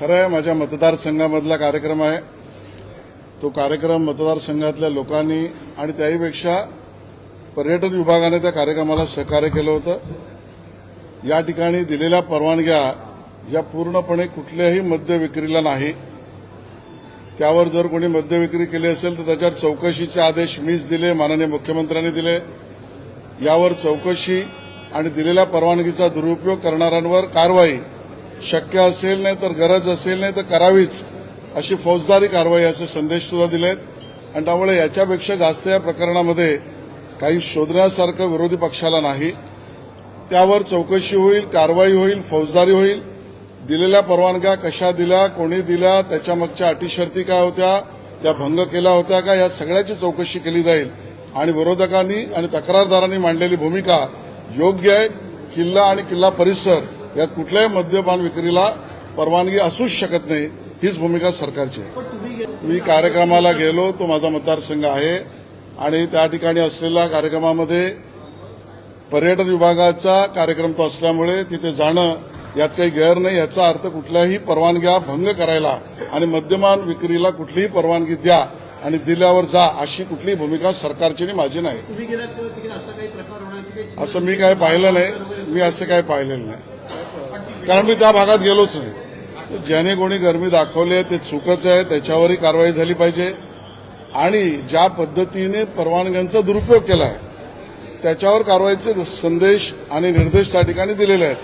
खरं आहे माझ्या मतदारसंघामधला कार्यक्रम आहे. तो कार्यक्रम मतदारसंघातल्या लोकांनी आणि त्याहीपेक्षा पर्यटन विभागाने त्या कार्यक्रमाला सहकार्य केलं होतं. या ठिकाणी दिलेल्या परवानग्या या पूर्णपणे कुठल्याही मद्य विक्रीला नाही. त्यावर जर कोणी मद्य विक्री केली असेल तर त्याच्यावर चौकशीचे आदेश मीच दिले माननीय मुख्यमंत्र्यांनी दिले. यावर चौकशी आणि दिलेल्या परवानगीचा दुरुपयोग करणाऱ्यांवर कारवाई शक्य असेल नाही तर गरज असेल नाही तर करावीच अशी फौजदारी कारवाई असे संदेश सुद्धा दिलेत. आणि त्यामुळे याच्यापेक्षा जास्त या प्रकरणामध्ये काही शोधण्यासारखं विरोधी पक्षाला नाही. त्यावर चौकशी होईल कारवाई होईल फौजदारी होईल. दिलेल्या परवानग्या कशा दिल्या कोणी दिल्या त्याच्यामागच्या अटीशर्ती अटी शर्ती काय होत्या त्या भंग केला होत्या का या सगळ्याची चौकशी केली जाईल. आणि विरोधकांनी आणि तक्रारदारांनी मांडलेली भूमिका योग्य आहे. किल्ला आणि किल्ला परिसर यात कुठल्याही मद्यपान विक्रीला परवानगी असूच शकत नाही हीच भूमिका सरकारची आहे. मी कार्यक्रमाला गेलो तो माझा मतदारसंघ आहे आणि त्या ठिकाणी असलेल्या कार्यक्रमामध्ये पर्यटन विभागाचा कार्यक्रम तो असल्यामुळे तिथे जाणं यात काही गैर नाही. याचा अर्थ कुठल्याही परवानग्या भंग करायला आणि मद्यमान विक्रीला कुठलीही परवानगी द्या आणि दिल्यावर जा अशी कुठलीही भूमिका सरकारची आणि माझी नाही. असं मी काय पाहिलं नाही. मी असं काय पाहिलेलं नाही. कारण मी त्या भागात गेलोच नाही. ज्याने कोणी गरमी दाखवली आहे ते चुकच आहे त्याच्यावरही कारवाई झाली पाहिजे. आणि ज्या पद्धतीने परवानग्यांचा दुरुपयोग केला आहे त्याच्यावर कारवाईचे संदेश आणि निर्देश त्या ठिकाणी दिलेले आहेत.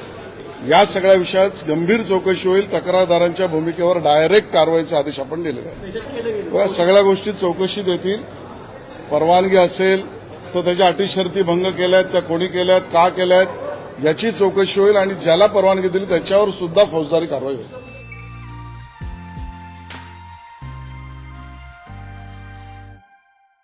या सगळ्या विषयात गंभीर चौकशी होईल तक्रारदारांच्या भूमिकेवर डायरेक्ट कारवाईचे आदेश आपण दिलेले आहेत. या सगळ्या गोष्टी चौकशी देतील. परवानगी असेल तर त्याच्या अटी शर्ती भंग केल्यात त्या कोणी केल्यात का केल्यात याची चौकशी होईल आणि ज्याला परवानगी दिली त्याच्यावर सुद्धा फौजदारी कारवाई होईल.